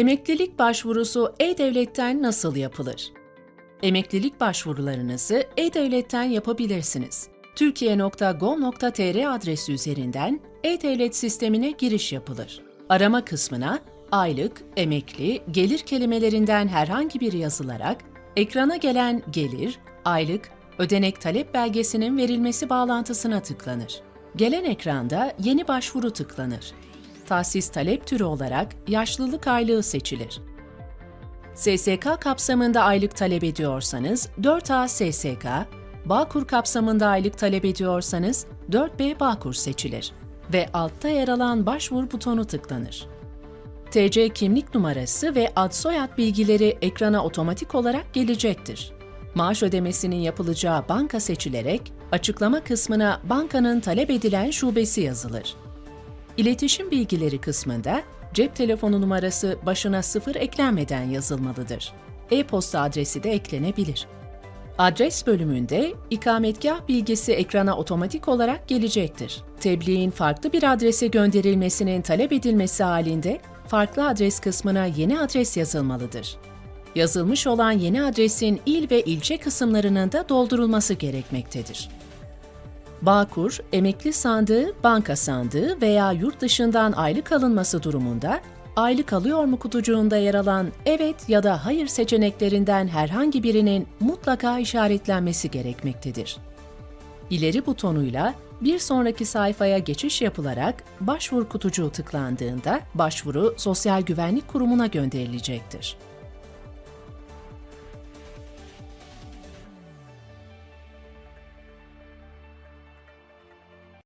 Emeklilik başvurusu E-Devlet'ten nasıl yapılır? Emeklilik başvurularınızı E-Devlet'ten yapabilirsiniz. Türkiye.gov.tr adresi üzerinden E-Devlet sistemine giriş yapılır. Arama kısmına aylık, emekli, gelir kelimelerinden herhangi biri yazılarak ekrana gelen gelir, aylık, ödenek talep belgesinin verilmesi bağlantısına tıklanır. Gelen ekranda yeni başvuru tıklanır. Tahsis talep türü olarak yaşlılık aylığı seçilir. SSK kapsamında aylık talep ediyorsanız 4A SSK, Bağkur kapsamında aylık talep ediyorsanız 4B Bağkur seçilir ve altta yer alan başvur butonu tıklanır. TC kimlik numarası ve ad soyad bilgileri ekrana otomatik olarak gelecektir. Maaş ödemesinin yapılacağı banka seçilerek açıklama kısmına bankanın talep edilen şubesi yazılır. İletişim bilgileri kısmında cep telefonu numarası başına sıfır eklenmeden yazılmalıdır. E-posta adresi de eklenebilir. Adres bölümünde ikametgah bilgisi ekrana otomatik olarak gelecektir. Tebliğin farklı bir adrese gönderilmesinin talep edilmesi halinde farklı adres kısmına yeni adres yazılmalıdır. Yazılmış olan yeni adresin il ve ilçe kısımlarının da doldurulması gerekmektedir. Bağkur, emekli sandığı, banka sandığı veya yurt dışından aylık alınması durumunda aylık alıyor mu kutucuğunda yer alan evet ya da hayır seçeneklerinden herhangi birinin mutlaka işaretlenmesi gerekmektedir. İleri butonuyla bir sonraki sayfaya geçiş yapılarak başvur kutucuğu tıklandığında başvuru Sosyal Güvenlik Kurumu'na gönderilecektir.